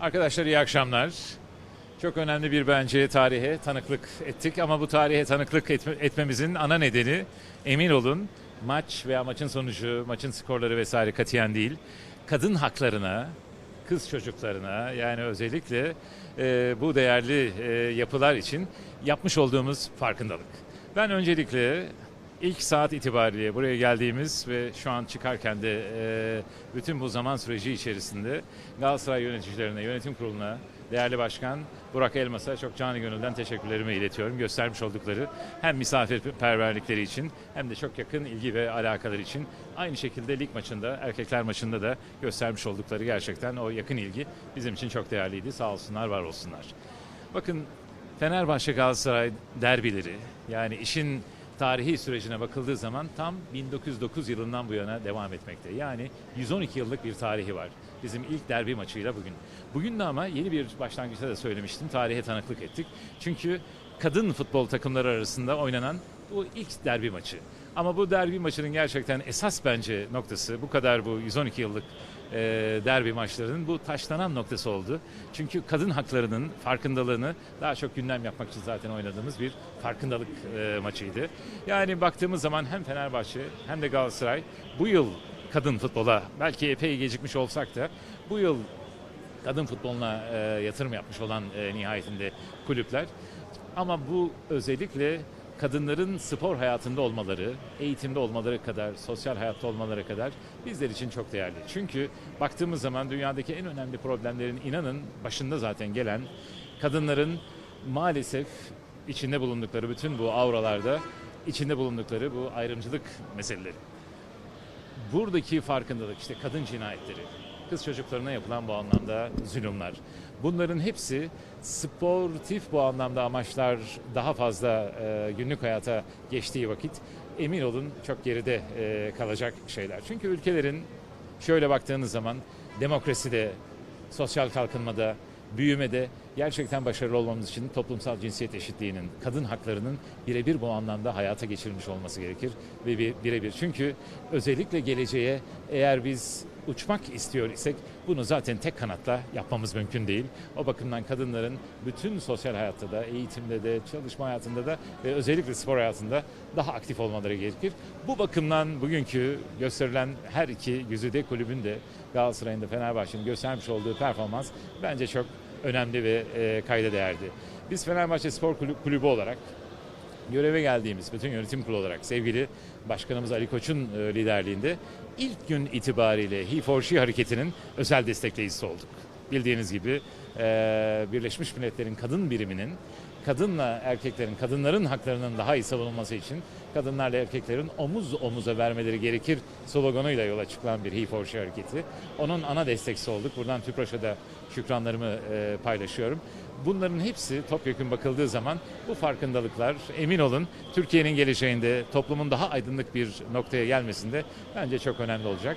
Arkadaşlar iyi akşamlar. Çok önemli bir bence tarihe tanıklık ettik ama bu tarihe tanıklık etme- etmemizin ana nedeni emin olun maç veya maçın sonucu, maçın skorları vesaire katiyen değil. Kadın haklarına, kız çocuklarına yani özellikle e, bu değerli e, yapılar için yapmış olduğumuz farkındalık. Ben öncelikle ilk saat itibariyle buraya geldiğimiz ve şu an çıkarken de e, bütün bu zaman süreci içerisinde Galatasaray yöneticilerine, yönetim kuruluna, değerli başkan Burak Elmas'a çok canı gönülden teşekkürlerimi iletiyorum. Göstermiş oldukları hem misafirperverlikleri için hem de çok yakın ilgi ve alakaları için aynı şekilde lig maçında, erkekler maçında da göstermiş oldukları gerçekten o yakın ilgi bizim için çok değerliydi. Sağ olsunlar, var olsunlar. Bakın Fenerbahçe Galatasaray derbileri yani işin tarihi sürecine bakıldığı zaman tam 1909 yılından bu yana devam etmekte. Yani 112 yıllık bir tarihi var. Bizim ilk derbi maçıyla bugün. Bugün de ama yeni bir başlangıçta da söylemiştim. Tarihe tanıklık ettik. Çünkü kadın futbol takımları arasında oynanan bu ilk derbi maçı. Ama bu derbi maçının gerçekten esas bence noktası bu kadar bu 112 yıllık e, derbi maçlarının bu taşlanan noktası oldu. Çünkü kadın haklarının farkındalığını daha çok gündem yapmak için zaten oynadığımız bir farkındalık e, maçıydı. Yani baktığımız zaman hem Fenerbahçe hem de Galatasaray bu yıl kadın futbola belki epey gecikmiş olsak da bu yıl kadın futboluna e, yatırım yapmış olan e, nihayetinde kulüpler. Ama bu özellikle kadınların spor hayatında olmaları, eğitimde olmaları kadar, sosyal hayatta olmaları kadar bizler için çok değerli. Çünkü baktığımız zaman dünyadaki en önemli problemlerin inanın başında zaten gelen kadınların maalesef içinde bulundukları bütün bu avralarda içinde bulundukları bu ayrımcılık meseleleri. Buradaki farkındalık işte kadın cinayetleri, kız çocuklarına yapılan bu anlamda zulümler. Bunların hepsi sportif bu anlamda amaçlar daha fazla e, günlük hayata geçtiği vakit emin olun çok geride e, kalacak şeyler. Çünkü ülkelerin şöyle baktığınız zaman demokraside, sosyal kalkınmada, büyümede gerçekten başarılı olmamız için toplumsal cinsiyet eşitliğinin, kadın haklarının birebir bu anlamda hayata geçirilmiş olması gerekir ve bir- birebir. Çünkü özellikle geleceğe eğer biz uçmak istiyor isek bunu zaten tek kanatla yapmamız mümkün değil. O bakımdan kadınların bütün sosyal hayatta da, eğitimde de, çalışma hayatında da ve özellikle spor hayatında daha aktif olmaları gerekir. Bu bakımdan bugünkü gösterilen her iki Güzide kulübün de Galatasaray'ın da Fenerbahçe'nin göstermiş olduğu performans bence çok önemli ve e, kayda değerdi. Biz Fenerbahçe Spor Kulü- Kulübü olarak göreve geldiğimiz bütün yönetim kurulu olarak sevgili başkanımız Ali Koç'un e, liderliğinde ilk gün itibariyle He for She hareketinin özel destekleyicisi olduk. Bildiğiniz gibi e, Birleşmiş Milletler'in kadın biriminin kadınla erkeklerin, kadınların haklarının daha iyi savunulması için kadınlarla erkeklerin omuz omuza vermeleri gerekir sloganıyla yola çıkılan bir He for She hareketi. Onun ana destekçisi olduk. Buradan TÜPRAŞ'a da şükranlarımı e, paylaşıyorum. Bunların hepsi topyekun bakıldığı zaman bu farkındalıklar emin olun Türkiye'nin geleceğinde toplumun daha aydınlık bir noktaya gelmesinde bence çok önemli olacak.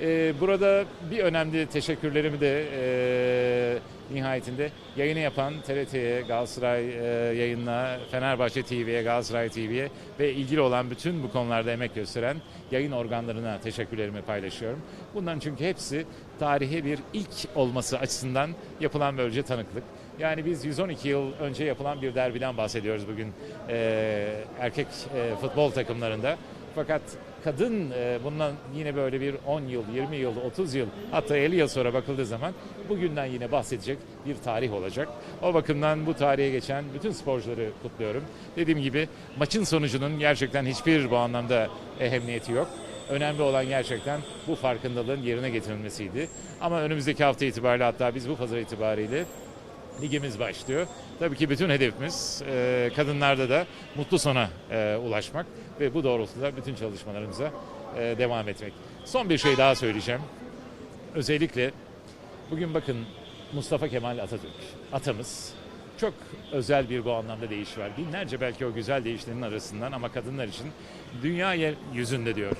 Ee, burada bir önemli teşekkürlerimi de e, nihayetinde yayını yapan TRT'ye, Galatasaray e, yayınına, Fenerbahçe TV'ye, Galatasaray TV'ye ve ilgili olan bütün bu konularda emek gösteren yayın organlarına teşekkürlerimi paylaşıyorum. Bunların çünkü hepsi tarihe bir ilk olması açısından yapılan böylece tanıklık. Yani biz 112 yıl önce yapılan bir derbiden bahsediyoruz bugün e, erkek e, futbol takımlarında. Fakat kadın e, bundan yine böyle bir 10 yıl, 20 yıl, 30 yıl hatta 50 yıl sonra bakıldığı zaman bugünden yine bahsedecek bir tarih olacak. O bakımdan bu tarihe geçen bütün sporcuları kutluyorum. Dediğim gibi maçın sonucunun gerçekten hiçbir bu anlamda ehemmiyeti yok. Önemli olan gerçekten bu farkındalığın yerine getirilmesiydi. Ama önümüzdeki hafta itibariyle hatta biz bu pazar itibariyle ligimiz başlıyor. Tabii ki bütün hedefimiz e, kadınlarda da mutlu sona e, ulaşmak ve bu doğrultuda bütün çalışmalarımıza e, devam etmek. Son bir şey daha söyleyeceğim. Özellikle bugün bakın Mustafa Kemal Atatürk atamız çok özel bir bu anlamda değiş var. Binlerce belki o güzel değişlerin arasından ama kadınlar için dünya yer- yüzünde diyor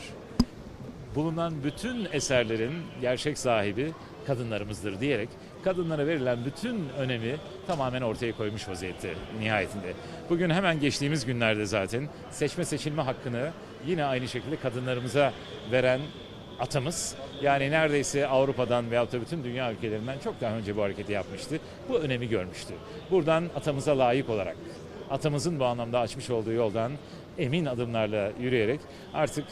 bulunan bütün eserlerin gerçek sahibi kadınlarımızdır diyerek kadınlara verilen bütün önemi tamamen ortaya koymuş vaziyette nihayetinde. Bugün hemen geçtiğimiz günlerde zaten seçme seçilme hakkını yine aynı şekilde kadınlarımıza veren atamız. Yani neredeyse Avrupa'dan veyahut da bütün dünya ülkelerinden çok daha önce bu hareketi yapmıştı. Bu önemi görmüştü. Buradan atamıza layık olarak, atamızın bu anlamda açmış olduğu yoldan emin adımlarla yürüyerek artık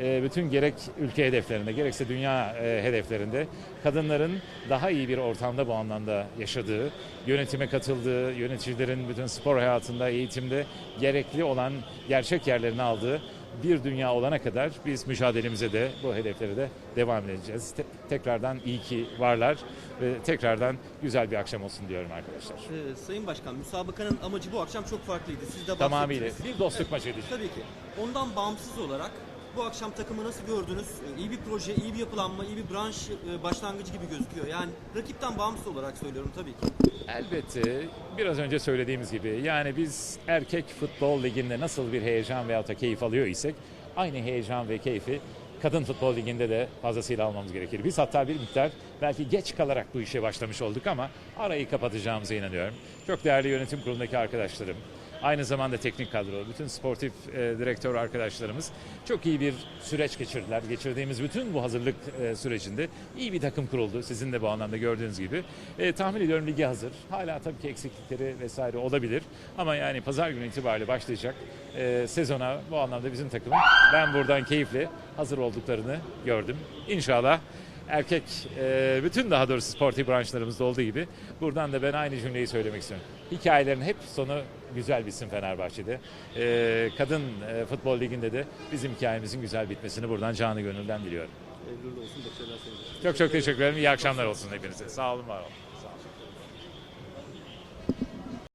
bütün gerek ülke hedeflerinde gerekse dünya e, hedeflerinde kadınların daha iyi bir ortamda bu anlamda yaşadığı, yönetime katıldığı, yöneticilerin bütün spor hayatında, eğitimde gerekli olan gerçek yerlerini aldığı bir dünya olana kadar biz mücadelemize de bu hedeflere de devam edeceğiz. Te- tekrardan iyi ki varlar ve tekrardan güzel bir akşam olsun diyorum arkadaşlar. Ee, Sayın Başkan, müsabakanın amacı bu akşam çok farklıydı. Siz de Tamamıyla bahsettiniz. bir dostluk maçıydı. Tabii ki. Ondan bağımsız olarak bu akşam takımı nasıl gördünüz? Ee, İyi bir proje, iyi bir yapılanma, iyi bir branş e, başlangıcı gibi gözüküyor. Yani rakipten bağımsız olarak söylüyorum tabii ki. Elbette biraz önce söylediğimiz gibi yani biz erkek futbol liginde nasıl bir heyecan veyahut da keyif alıyor isek aynı heyecan ve keyfi kadın futbol liginde de fazlasıyla almamız gerekir. Biz hatta bir miktar belki geç kalarak bu işe başlamış olduk ama arayı kapatacağımıza inanıyorum. Çok değerli yönetim kurulundaki arkadaşlarım, aynı zamanda teknik kadro, bütün sportif e, direktör arkadaşlarımız çok iyi bir süreç geçirdiler. Geçirdiğimiz bütün bu hazırlık e, sürecinde iyi bir takım kuruldu. Sizin de bu anlamda gördüğünüz gibi. E, tahmin ediyorum ligi hazır. Hala tabii ki eksiklikleri vesaire olabilir. Ama yani pazar günü itibariyle başlayacak e, sezona bu anlamda bizim takımın ben buradan keyifle hazır olduklarını gördüm. İnşallah erkek e, bütün daha doğrusu sportif branşlarımızda olduğu gibi buradan da ben aynı cümleyi söylemek istiyorum. Hikayelerin hep sonu güzel bitsin Fenerbahçe'de. E, kadın e, futbol liginde de bizim hikayemizin güzel bitmesini buradan canı gönülden diliyorum. Çok çok teşekkür ederim. İyi akşamlar olsun hepinize. Sağ olun, var olun.